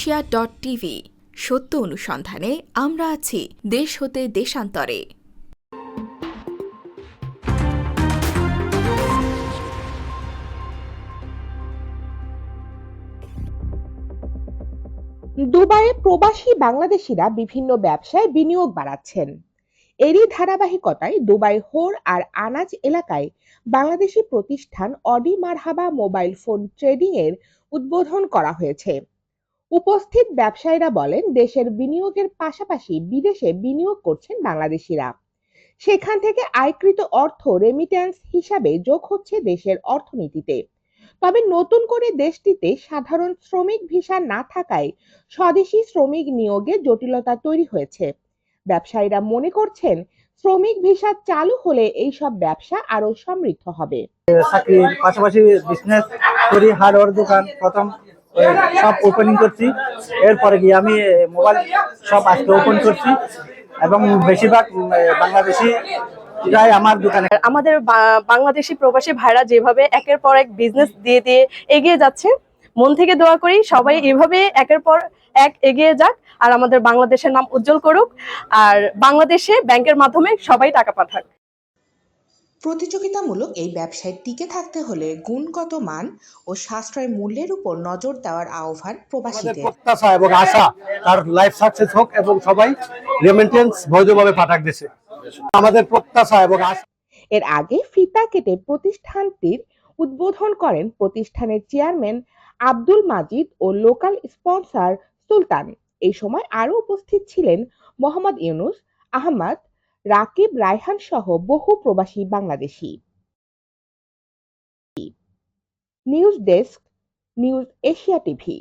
Asia dot TV সত্য অনুসন্ধানে আমরা আছি দেশ হতে দেশান্তরে। দুবাইয়ে প্রবাসী বাংলাদেশিরা বিভিন্ন ব্যবসায় বিনিয়োগ বাড়াচ্ছেন। এরই ধারাবাহিকতায় দুবাই হোর আর আনাজ এলাকায় বাংলাদেশি প্রতিষ্ঠান অডি মারহাবা মোবাইল ফোন ট্রেডিং এর উদ্বোধন করা হয়েছে। উপস্থিত ব্যবসায়ীরা বলেন, দেশের বিনিয়োগের পাশাপাশি বিদেশে বিনিয়োগ করছেন বাংলাদেশিরা। সেখান থেকে আয়কৃত অর্থ রেমিট্যান্স হিসাবে যোগ হচ্ছে দেশের অর্থনীতিতে। তবে নতুন করে দেশটিতে সাধারণ শ্রমিক ভিসা না থাকায় স্বদেশি শ্রমিক নিয়োগে জটিলতা তৈরি হয়েছে। ব্যবসায়ীরা মনে করছেন, শ্রমিক ভিসা চালু হলে এইসব ব্যবসা আরও সমৃদ্ধ হবে। চাকরির পাশাপাশি বিজনেস করি হার্ডওয়ার দোকান প্রথম সব ওপেনিং করছি। এরপরে গিয়ে আমি মোবাইল সব আজকে ওপেন করছি। এবং বেশিরভাগ বাংলাদেশি আমাদের বাংলাদেশি প্রবাসী ভাইরা যেভাবে একের পর এক বিজনেস দিয়ে দিয়ে এগিয়ে যাচ্ছে, মন থেকে দোয়া করি সবাই এভাবে একের পর এক এগিয়ে যাক আর আমাদের বাংলাদেশের নাম উজ্জ্বল করুক। আর বাংলাদেশে ব্যাংকের মাধ্যমে সবাই টাকা পাঠাক। প্রতিযোগিতামূলক এই ব্যবসায় টিকে থাকতে হলে গুণগত মান ও সাশ্রয় মূল্যের উপর নজর দেওয়ার আহ্বান প্রবাসীদের। প্রত্যাশা এবং আশা তার লাইফ সাকসেস হোক এবং সবাই রেমিটেন্স বৈধভাবে পাঠাক দেশে। আমাদের প্রত্যাশা এবং আশা। এর আগে ফিতা কেটে প্রতিষ্ঠানটির উদ্বোধন করেন প্রতিষ্ঠানের চেয়ারম্যান আব্দুল মাজিদ ও লোকাল স্পন্সর সুলতান। এই সময় আরও উপস্থিত ছিলেন মোহাম্মদ ইউনুস আহমদ রাকিব রায়হান সহ বহু প্রবাসী Bangladeshi. News desk news Asia TV.